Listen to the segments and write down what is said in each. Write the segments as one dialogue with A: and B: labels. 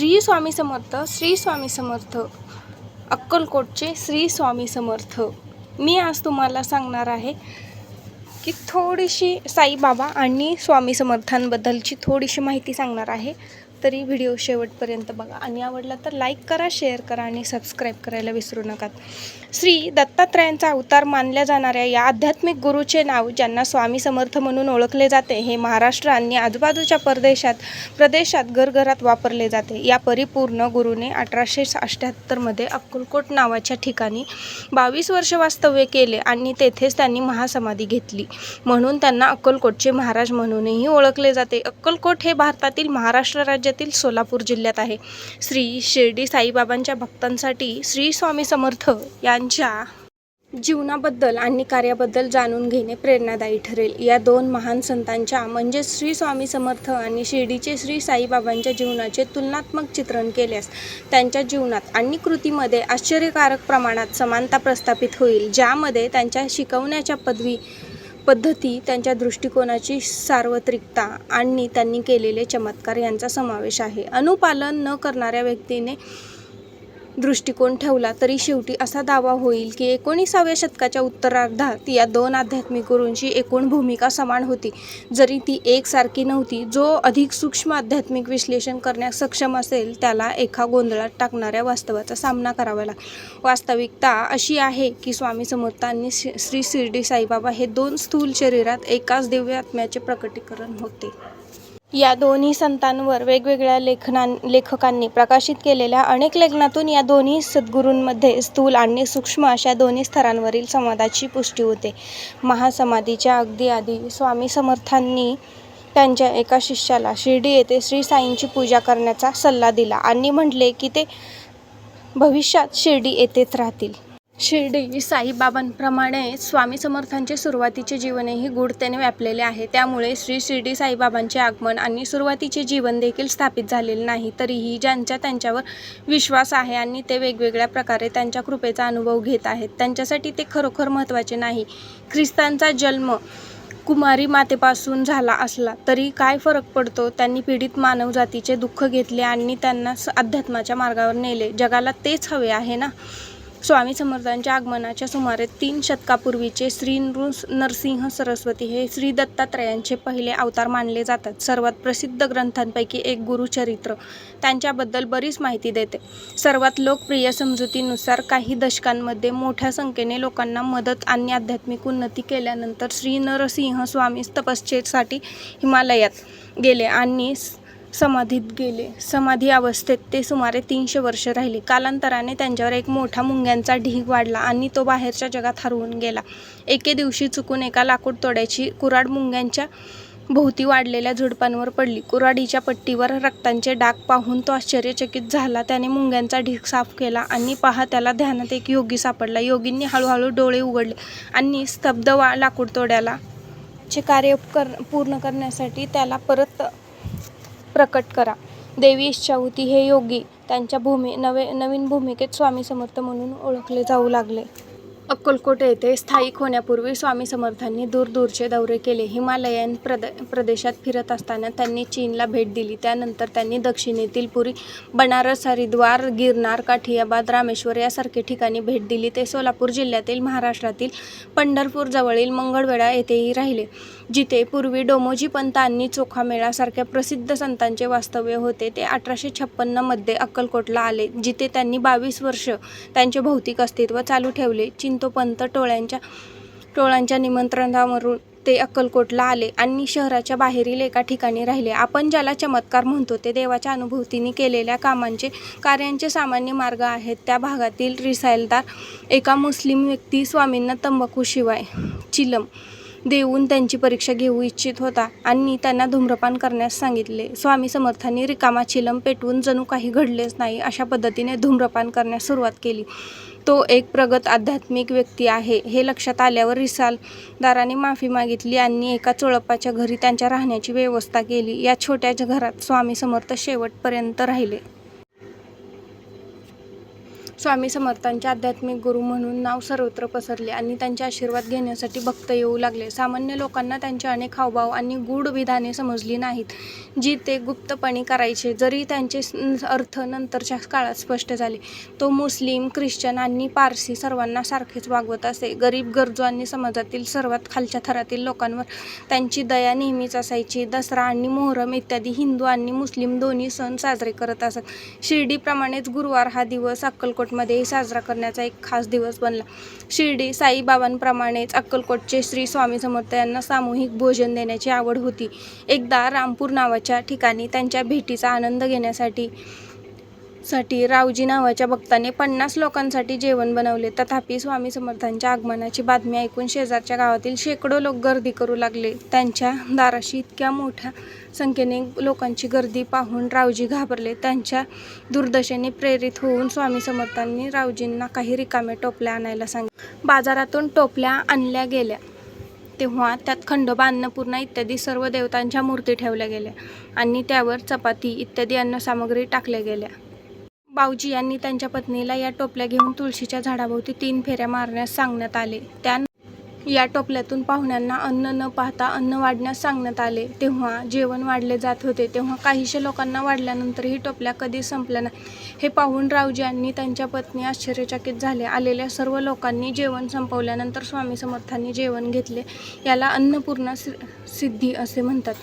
A: श्री स्वामी समर्थ श्री स्वामी समर्थ. अक्कलकोटचे श्री स्वामी समर्थ. मी आज तुम्हाला सांगणार आहे की थोडीशी साईबाबा आणि स्वामी समर्थांबद्दलची थोडीशी माहिती सांगणार आहे. तरी व्हिडिओ शेवटपर्यंत बघा. आणि आवडला तर लाईक करा शेअर करा आणि सबस्क्राईब करायला विसरू नका श्री दत्तात्रयांचा अवतार मानल्या जाणाऱ्या या आध्यात्मिक गुरुचे नाव ज्यांना स्वामी समर्थ म्हणून ओळखले जाते हे महाराष्ट्र आणि आजूबाजूच्या परदेशात प्रदेशात घरघरात वापरले जाते. या परिपूर्ण गुरुने अठराशे अठ्ठ्याहत्तरमध्ये अक्कलकोट नावाच्या ठिकाणी बावीस वर्ष वास्तव्य केले आणि तेथेच त्यांनी महासमाधी घेतली. म्हणून त्यांना अक्कलकोटचे महाराज म्हणूनही ओळखले जाते. अक्कलकोट हे भारतातील महाराष्ट्र राज्य राज्यातील सोलापूर जिल्ह्यात आहे. श्री शिर्डी साईबाबांच्या भक्तांसाठी श्री स्वामी समर्थ यांच्या जीवनाबद्दल आणि कार्याबद्दल जाणून घेणे प्रेरणादायी ठरेल. या दोन महान संतांच्या म्हणजे श्री स्वामी समर्थ आणि शिर्डीचे श्री साईबाबांच्या जीवनाचे तुलनात्मक चित्रण केल्यास त्यांच्या जीवनात आणि कृतीमध्ये आश्चर्यकारक प्रमाणात समानता प्रस्थापित होईल ज्यामध्ये त्यांच्या शिकवण्याच्या पदवी पद्धती त्यांच्या दृष्टिकोनाची सार्वत्रिकता आणि त्यांनी केलेले चमत्कार यांचा समावेश आहे. अनुपालन न करणाऱ्या व्यक्तीने दृष्टिकोन ठेवला तरी शेवटी असा दावा होईल की एकोणीसाव्या शतकाच्या उत्तरार्धात या दोन आध्यात्मिक गुरूंची एकूण भूमिका समान होती. जरी ती एकसारखी नव्हती जो अधिक सूक्ष्म आध्यात्मिक विश्लेषण करण्यास सक्षम असेल त्याला एका गोंधळात टाकणाऱ्या वास्तवाचा सामना करावा लागेल. वास्तविकता अशी आहे की स्वामी समर्थांनी श्री श्री शिर्डी साईबाबा हे दोन स्थूल शरीरात एकाच दिव्य आत्म्याचे प्रकटीकरण होते. या दोन्ही संतांवर वेगवेगळ्या लेखनां लेखकांनी प्रकाशित केलेल्या अनेक लेखनातून या दोन्ही सद्गुरूंमध्ये स्थूल आणि सूक्ष्म अशा दोन्ही स्तरांवरील संवादाची पुष्टी होते. महासमाधीच्या अगदी आधी स्वामी समर्थांनी त्यांच्या एका शिष्याला शिर्डी येथे श्री साईंची पूजा करण्याचा सल्ला दिला आणि म्हटले की ते भविष्यात शिर्डी येथेच राहतील. शिर्डी साईबाबांप्रमाणे स्वामी समर्थांचे सुरुवातीचे जीवनही गूढतेने व्यापलेले आहे. त्यामुळे श्री शिर्डी साईबाबांचे आगमन आणि सुरुवातीचे जीवन देखील स्थापित झालेले नाही तरीही ज्यांच्या त्यांच्यावर विश्वास आहे आणि ते वेगवेगळ्या प्रकारे त्यांच्या कृपेचा अनुभव घेत आहेत. त्यांच्यासाठी ते खरोखर महत्त्वाचे नाही. ख्रिस्तांचा जन्म कुमारी मातेपासून झाला असला तरी काय फरक पडतो? त्यांनी पीडित मानवजातीचे दुःख घेतले आणि त्यांना अध्यात्माच्या मार्गावर नेले. जगाला तेच हवे आहे ना? स्वामी समर्थांच्या आगमनाच्या सुमारे तीन शतकापूर्वीचे श्री नृ नरसिंह सरस्वती हे श्री दत्तात्रयांचे पहिले अवतार मानले जातात. सर्वात प्रसिद्ध ग्रंथांपैकी एक गुरुचरित्र त्यांच्याबद्दल बरीच माहिती देते. सर्वात लोकप्रिय समजुतीनुसार काही दशकांमध्ये मोठ्या संख्येने लोकांना मदत आणि आध्यात्मिक उन्नती केल्यानंतर श्री नरसिंह स्वामी तपश्चेसाठी हिमालयात गेले आणि समाधीत गेले. समाधी अवस्थेत ते सुमारे तीनशे वर्ष राहिले. कालांतराने त्यांच्यावर एक मोठा मुंग्यांचा ढीग वाढला आणि तो बाहेरच्या जगात हरवून गेला. एके दिवशी चुकून एका लाकूड तोड्याची कुराड मुंग्यांच्या भोवती वाढलेल्या झुडपांवर पडली. कुराडीच्या पट्टीवर रक्तांचे डाग पाहून तो आश्चर्यचकित झाला. त्याने मुंग्यांचा ढीग साफ केला आणि पहा त्याला ध्यानात एक योगी सापडला. योगींनी हळूहळू डोळे उघडले आणि स्तब्ध वा लाकूड तोड्याला चे कार्य कर पूर्ण करण्यासाठी त्याला परत प्रकट करा. देवी इच्छा होती हे योगी. त्यांच्या भूमी नवे नवीन भूमिकेत स्वामी समर्थ म्हणून ओळखले जाऊ लागले. अक्कलकोट येथे स्थायिक होण्यापूर्वी स्वामी समर्थांनी दूरदूरचे दौरे केले. हिमालयन प्रद प्रदेशात फिरत असताना त्यांनी चीनला भेट दिली. त्यानंतर त्यांनी दक्षिणेतील पुरी बनारस हरिद्वार गिरनार काठियाबाद रामेश्वर यासारखे ठिकाणी भेट दिली. ते सोलापूर जिल्ह्यातील महाराष्ट्रातील पंढरपूरजवळील मंगळवेढा येथेही राहिले. जिथे पूर्वी डोमोजी पंतांनी आणि चोखामेळा प्रसिद्ध संतांचे वास्तव्य होते ते अठराशे छप्पन्नमध्ये अक्कलकोटला आले जिथे त्यांनी बावीस वर्ष त्यांचे भौतिक अस्तित्व चालू ठेवले. चिंतोपंत टोळ्यांच्या टोळांच्या निमंत्रणावरून ते अक्कलकोटला आले आणि शहराच्या बाहेरील एका ठिकाणी राहिले. आपण ज्याला चमत्कार म्हणतो ते देवाच्या अनुभूतीने केलेल्या कामांचे कार्यांचे सामान्य मार्ग आहेत. त्या भागातील रिसायलदार एका मुस्लिम व्यक्ती स्वामींना तंबाखूशिवाय चिलम देऊन त्यांची परीक्षा घेऊ इच्छित होता. आणि त्यांना धूम्रपान करण्यास सांगितले. स्वामी समर्थांनी रिकामा चिलम पेटवून जणू काही घडलेच नाही अशा पद्धतीने धूम्रपान करण्यास सुरुवात केली. तो एक प्रगत आध्यात्मिक व्यक्ती आहे. हे लक्षात आल्यावर रिसालदाराने माफी मागितली आणि एका चोळप्पाच्या घरी त्यांच्या राहण्याची व्यवस्था केली. या छोट्या घरात स्वामी समर्थ शेवटपर्यंत राहिले. स्वामी समर्थांचे आध्यात्मिक गुरु म्हणून नाव सर्वत्र पसरले आणि त्यांचे आशीर्वाद घेण्यासाठी भक्त येऊ लागले. सामान्य लोकांना त्यांचे अनेक हावभाव आणि गूढ विधाने समजली नाहीत जी ते गुप्तपणे करायचे जरी त्यांचे अर्थ नंतरच्या काळात स्पष्ट झाले. तो मुस्लिम ख्रिश्चन आणि पारसी सर्वांना सारखेच वागवत असे. गरीब गरजू आणि समाजातील सर्वात खालच्या थरातील लोकांवर त्यांची दया नेहमीच असायची. दसरा आणि मोहरम इत्यादी हिंदू आणि मुस्लिम दोन्ही सण साजरे करत असत. शिर्डीप्रमाणेच गुरुवार हा दिवस अक्कलकोट अक्कलकोटमध्येही साजरा करण्याचा एक खास दिवस बनला. शिर्डी साईबाबांप्रमाणेच अक्कलकोटचे श्री स्वामी समर्थ यांना सामूहिक भोजन देण्याची आवड होती. एकदा रामपूर नावाच्या ठिकाणी त्यांच्या भेटीचा आनंद घेण्यासाठी साठी रावजी नावाच्या भक्ताने पन्नास लोकांसाठी जेवण बनवले. तथापि स्वामी समर्थांच्या आगमनाची बातमी ऐकून शेजारच्या गावातील शेकडो लोक गर्दी करू लागले. त्यांच्या दाराशी इतक्या मोठ्या संख्येने लोकांची गर्दी पाहून रावजी घाबरले. त्यांच्या दुर्दशेने प्रेरित होऊन स्वामी समर्थांनी रावजींना काही रिकाम्या टोपल्या आणायला सांगितले बाजारातून टोपल्या आणल्या गेल्या. तेव्हा त्यात खंडोबा अन्नपूर्णा इत्यादी सर्व देवतांच्या मूर्ती ठेवल्या गेल्या आणि त्यावर चपाती इत्यादी अन्नसामग्री टाकल्या गेल्या. बावजी यांनी त्यांच्या पत्नीला या टोपल्या घेऊन तुळशीच्या झाडाभोवती तीन फेऱ्या मारण्यास सांगण्यात आले. त्या या टोपल्यातून पाहुण्यांना अन्न न पाहता अन्न वाढण्यास सांगण्यात आले. तेव्हा जेवण वाढले जात होते. तेव्हा काहीशे लोकांना वाढल्यानंतरही टोपल्या कधी संपल्या नाही. हे पाहून रावजी यांनी त्यांच्या पत्नी आश्चर्यचकित झाले. आलेल्या सर्व लोकांनी जेवण संपवल्यानंतर स्वामी समर्थांनी जेवण घेतले. याला अन्नपूर्णा सि- सिद्धी असे म्हणतात.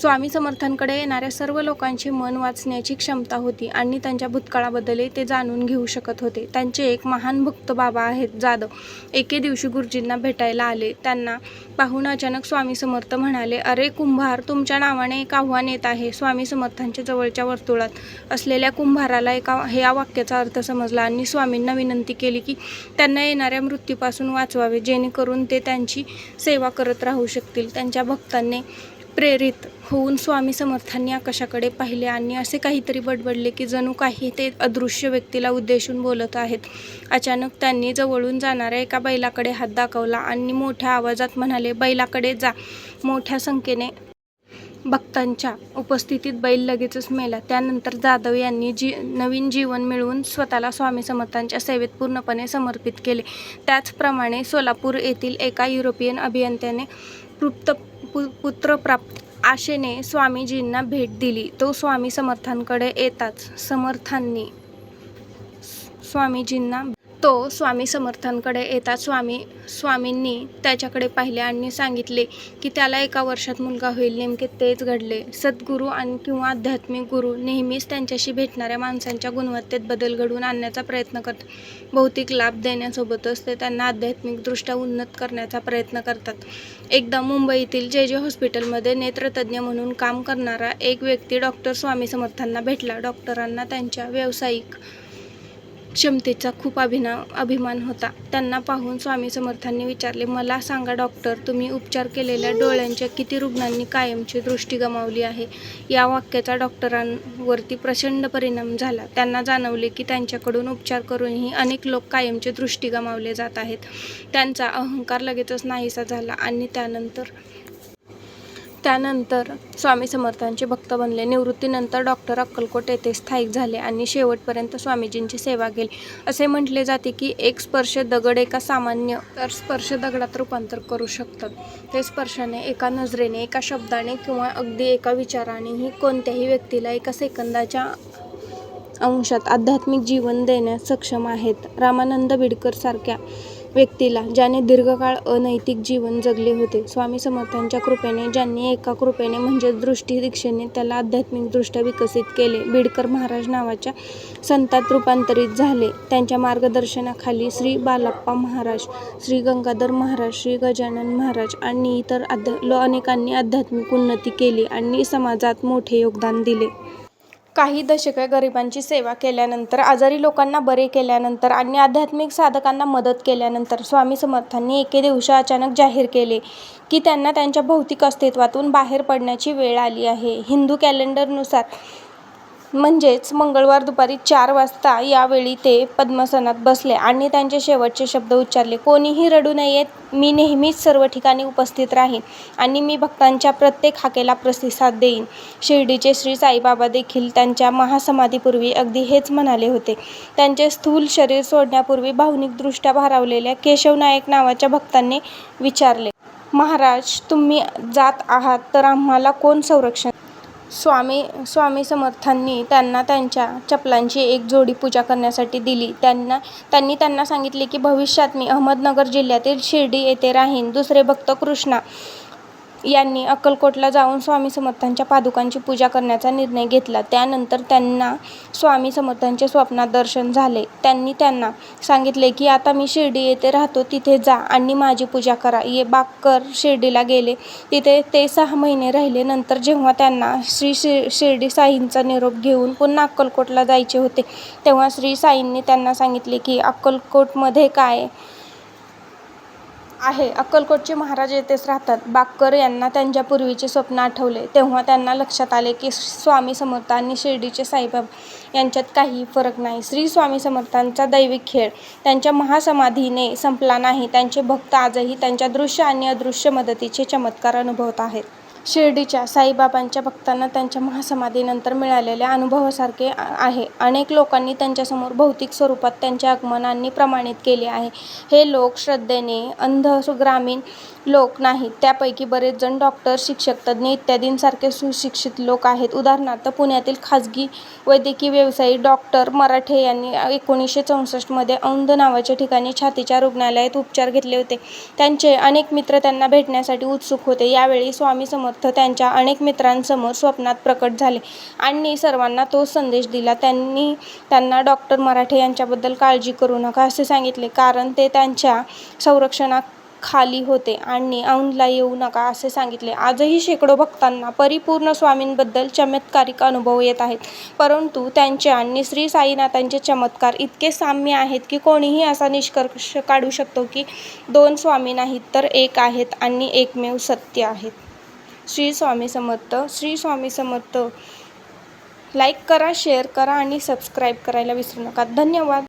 A: स्वामी समर्थांकडे येणाऱ्या सर्व लोकांचे मन वाचण्याची क्षमता होती आणि त्यांच्या भूतकाळाबद्दलही ते जाणून घेऊ शकत होते. त्यांचे एक महान भक्त बाबा आहेत जाधव. एके दिवशी गुरुजींना भेटायला आले. त्यांना पाहून अचानक स्वामी समर्थ म्हणाले अरे कुंभार तुमच्या नावाने एक आव्हान येत आहे. स्वामी समर्थांच्या जवळच्या वर्तुळात असलेल्या कुंभाराला एका हे या वाक्याचा अर्थ समजला आणि स्वामींना विनंती केली की त्यांना येणाऱ्या मृत्यूपासून वाचवावे जेणेकरून ते त्यांची सेवा करत राहू शकतील. त्यांच्या भक्तांनी प्रेरित होऊन स्वामी समर्थांनी आकाशाकडे पाहिले आणि असे काहीतरी बडबडले की जणू काही ते अदृश्य व्यक्तीला उद्देशून बोलत आहेत. अचानक त्यांनी जवळून जाणाऱ्या एका बैलाकडे हात दाखवला आणि मोठ्या आवाजात म्हणाले बैलाकडे जा. मोठ्या संख्येने भक्तांच्या उपस्थितीत बैल लगेचच मेला. त्यानंतर जाधव यांनी जी नवीन जीवन मिळवून स्वतःला स्वामी समर्थांच्या सेवेत पूर्णपणे समर्पित केले. त्याचप्रमाणे सोलापूर येथील एका युरोपियन अभियंत्याने तृप्त पु पुत्रप्राप्त आशेने स्वामीजींना भेट दिली. तो स्वामी समर्थांकडे येताच समर्थांनी स्वामीजींना तो स्वामी समर्थांकडे येता स्वामी स्वामींनी त्याच्याकडे पाहिले आणि सांगितले की त्याला एका वर्षात मुलगा होईल. नेमके तेच घडले. सद्गुरू आणि किंवा आध्यात्मिक गुरु नेहमीच त्यांच्याशी भेटणाऱ्या माणसांच्या गुणवत्तेत बदल घडवून आणण्याचा प्रयत्न करतात भौतिक लाभ देण्यासोबतच ते त्यांना आध्यात्मिकदृष्ट्या उन्नत करण्याचा प्रयत्न करतात. एकदा मुंबईतील जे जे हॉस्पिटलमध्ये नेत्रतज्ञ म्हणून काम करणारा एक व्यक्ती डॉक्टर स्वामी समर्थांना भेटला. डॉक्टरांना त्यांच्या व्यावसायिक क्षमतेचा खूप अभिना अभिमान होता. त्यांना पाहून स्वामी समर्थांनी विचारले मला सांगा डॉक्टर तुम्ही उपचार केलेल्या डोळ्यांच्या किती रुग्णांनी कायमची दृष्टी गमावली आहे? या वाक्याचा डॉक्टरांवरती प्रचंड परिणाम झाला. त्यांना जाणवले की त्यांच्याकडून उपचार करूनही अनेक लोक कायमची दृष्टी गमावले जात आहेत. त्यांचा अहंकार लगेचच नाहीसा झाला आणि त्यानंतर त्यानंतर स्वामी समर्थांचे भक्त बनले. निवृत्तीनंतर डॉक्टर अक्कलकोट येथे स्थायिक झाले आणि शेवटपर्यंत स्वामीजींची सेवा केली. असे म्हटले जाते की एक स्पर्श दगड एका सामान्य तर स्पर्श दगडात रूपांतर करू शकतात. ते स्पर्शाने एका नजरेने एका शब्दाने किंवा अगदी एका विचारानेही कोणत्याही व्यक्तीला एका सेकंदाच्या अंशात आध्यात्मिक जीवन देण्यास सक्षम आहेत. रामानंद बिडकर सारख्या व्यक्तीला ज्याने दीर्घकाळ अनैतिक जीवन जगले होते. स्वामी समर्थांच्या कृपेने ज्यांनी एका कृपेने म्हणजे दृष्टी दीक्षेने त्याला आध्यात्मिकदृष्ट्या विकसित केले. बिडकर महाराज नावाच्या संतात रूपांतरित झाले. त्यांच्या मार्गदर्शनाखाली श्री बालाप्पा महाराज श्री गंगाधर महाराज श्री गजानन महाराज आणि इतर अध्या लो अनेकांनी आध्यात्मिक उन्नती केली आणि समाजात मोठे योगदान दिले. काही दशके गरिबांची सेवा केल्यानंतर आजारी लोकांना बरे केल्यानंतर आणि आध्यात्मिक साधकांना मदत केल्यानंतर स्वामी समर्थांनी एके दिवशी अचानक जाहीर केले की त्यांना त्यांच्या भौतिक अस्तित्वातून बाहेर पडण्याची वेळ आली आहे. हिंदू कॅलेंडरनुसार म्हणजेच मंगळवार दुपारी चार वाजता यावेळी ते पद्मासनात बसले आणि त्यांचे शेवटचे शब्द उच्चारले कोणीही रडू नयेत मी नेहमीच सर्व ठिकाणी उपस्थित राहीन आणि मी भक्तांच्या प्रत्येक हाकेला प्रतिसाद देईन. शिर्डीचे श्री साईबाबा देखील त्यांच्या महासमाधीपूर्वी अगदी हेच म्हणाले होते. त्यांचे स्थूल शरीर सोडण्यापूर्वी भावनिकदृष्ट्या भारावलेल्या केशव नायक नावाच्या भक्तांनी विचारले महाराज तुम्ही जात आहात तर आम्हाला कोण संरक्षण स्वामी स्वामी समर्थांनी त्यांना त्यांच्या चपलांची एक जोडी पूजा करण्यासाठी दिली. त्यांना त्यांनी त्यांना सांगितले की भविष्यात मी अहमदनगर जिल्ह्यातील शिर्डी येथे राहीन. दुसरे भक्त कृष्णा यांनी अक्कलकोटला जाऊन स्वामी समर्थांच्या पादुकांची पूजा करण्याचा निर्णय घेतला. त्यानंतर त्यांना स्वामी समर्थांचे स्वप्नात दर्शन झाले. त्यांनी त्यांना सांगितले की आता मी शिर्डी येथे राहतो तिथे जा आणि माझी पूजा करा ये बाक्कर शिर्डीला गेले. तिथे ते सहा महिने राहिले. नंतर जेव्हा त्यांना श्री शि शिर्डी साईंचा निरोप घेऊन पुन्हा अक्कलकोटला जायचे होते तेव्हा श्री साईंनी त्यांना सांगितले की अक्कलकोटमध्ये काय आहे. अक्कलकोटचे महाराज येथेच राहतात. बाक्कर यांना त्यांच्या पूर्वीचे स्वप्न आठवले. तेव्हा त्यांना लक्षात आले की स्वामी समर्थ आणि शिर्डीचे साईबाबा यांच्यात काही फरक नाही. श्री स्वामी समर्थांचा दैविक खेळ त्यांच्या महासमाधीने संपला नाही. त्यांचे भक्त आजही त्यांच्या दृश्य आणि अदृश्य मदतीचे चमत्कार अनुभवत आहेत. शिर्डीच्या साईबाबांच्या भक्तांना त्यांच्या महासमाधीनंतर मिळालेल्या अनुभवासारखे आहे. अनेक लोकांनी त्यांच्यासमोर भौतिक स्वरूपात त्यांचे आगमनांनी प्रमाणित केले आहे. हे लोक श्रद्धेने अंध ग्रामीण लोक नाहीत. त्यापैकी बरेच जण डॉक्टर शिक्षक तज्ज्ञ इत्यादींसारखे सुशिक्षित लोक आहेत. उदाहरणार्थ पुण्यातील खाजगी वैद्यकीय व्यवसायी डॉक्टर मराठे यांनी एकोणीसशे चौसष्टमध्ये औंध नावाच्या ठिकाणी छातीच्या रुग्णालयात उपचार घेतले होते. त्यांचे अनेक मित्र त्यांना भेटण्यासाठी उत्सुक होते. यावेळी स्वामी समर्थ त्यांच्या अनेक मित्रांसमोर स्वप्नात प्रकट झाले. आणि सर्वांना तोच संदेश दिला. त्यांनी त्यांना डॉक्टर मराठे यांच्याबद्दल काळजी करू नका असे सांगितले. कारण ते त्यांच्या संरक्षणाखाली होते आणि औंधला येऊ नका असे सांगितले. आजही शेकडो भक्तांना परिपूर्ण स्वामींबद्दल चमत्कारिक अनुभव येत आहेत. परंतु त्यांचे आणि श्री साईनाथांचे चमत्कार इतके साम्य आहेत की कोणीही असा निष्कर्ष काढू शकतो की दोन स्वामी नाहीत तर एक आहेत आणि एकमेव सत्य आहेत. श्री स्वामी समर्थ. श्री स्वामी समर्थ. लाईक करा शेअर करा आणि सबस्क्राईब करायला विसरू नका. धन्यवाद.